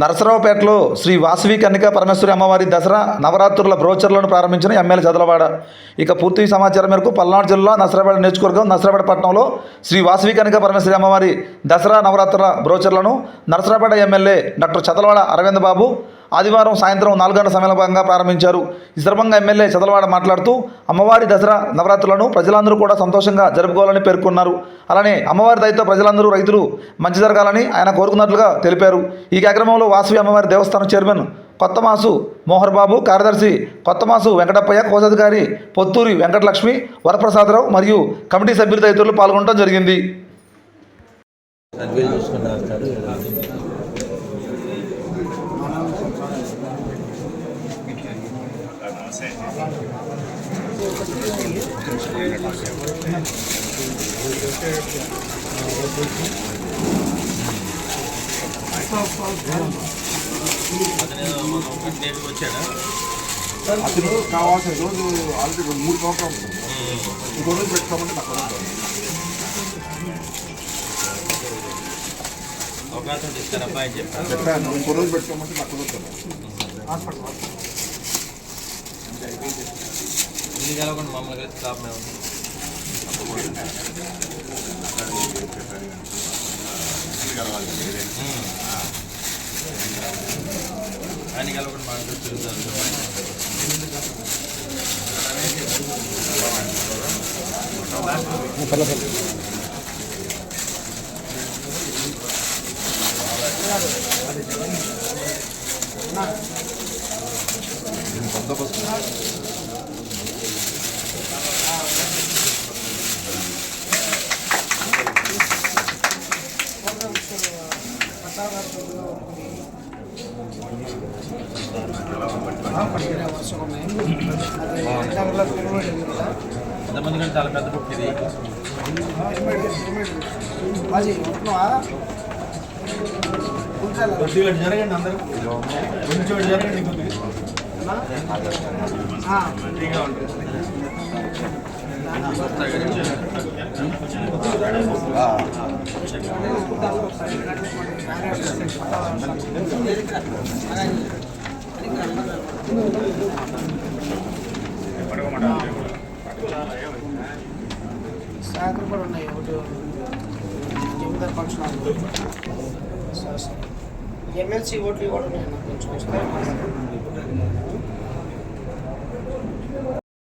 నరసరావుపేటలో శ్రీ వాసవి కన్నికా పరమేశ్వరి అమ్మవారి దసరా నవరాత్రుల బ్రోచర్లను ప్రారంభించిన ఎమ్మెల్యే చదలవాడ. ఇక పూర్తి సమాచారం మేరకు పల్నాడు జిల్లా నసరాపేట నియోజకవర్గం నసరాపేట పట్టణంలో శ్రీ వాసవి కన్నికా పరమేశ్వరి అమ్మవారి దసరా నవరాత్రుల బ్రోచర్లను నరసరాపేట ఎమ్మెల్యే డాక్టర్ చదలవాడ అరవింద్ బాబు ఆదివారం సాయంత్రం నాలుగు గంటల సమయంలో భాగంగా ప్రారంభించారు. ఈ సందర్భంగా ఎమ్మెల్యే చదలవాడ మాట్లాడుతూ అమ్మవారి దసరా నవరాత్రులను ప్రజలందరూ కూడా సంతోషంగా జరుపుకోవాలని పేర్కొన్నారు. అలానే అమ్మవారి దయతో ప్రజలందరూ రైతులు మంచి జరగాలని ఆయన కోరుకున్నట్లుగా తెలిపారు. ఈ కార్యక్రమంలో వాసవి అమ్మవారి దేవస్థానం చైర్మన్ కొత్తమాసు మోహర్ బాబు కార్యదర్శి కొత్తమాసు వెంకటప్పయ్య కోశాధికారి పొత్తూరి వెంకటలక్ష్మి వరప్రసాదరావు మరియు కమిటీ సభ్యులు తదితరులు పాల్గొనడం జరిగింది. అతను కావాల్సిన రోజు ఆల్రెడీ మూడు సంవత్సరాలు ఇంకో రోజు పెట్టుకోమంటే నాకు అవకాశం ఇస్తారబ్బా అని చెప్పారు చెప్పాను ఇంకో రోజు పెట్టుకోమంటే నాకు కుదరదు ఇది కలవకుండా మమ్మల్ని కలిసి స్టాప్ మేము ఆయన కలవకుండా మా ఇంట్లో తిరుగుతారు ఎంతమంది కంటే చాలా పెద్ద బుక్ ఇది కొద్దిగా జరగండి అందరూ. కొంచెం జరగండి కొద్దిగా. శాఖలు కూడా ఉన్నాయి ఒకటి ఫంక్షన్ హాల్ సరే సరే. ఎమ్మెల్సీ ఓట్లు ఇవ్వడం కొంచెం వస్తాయి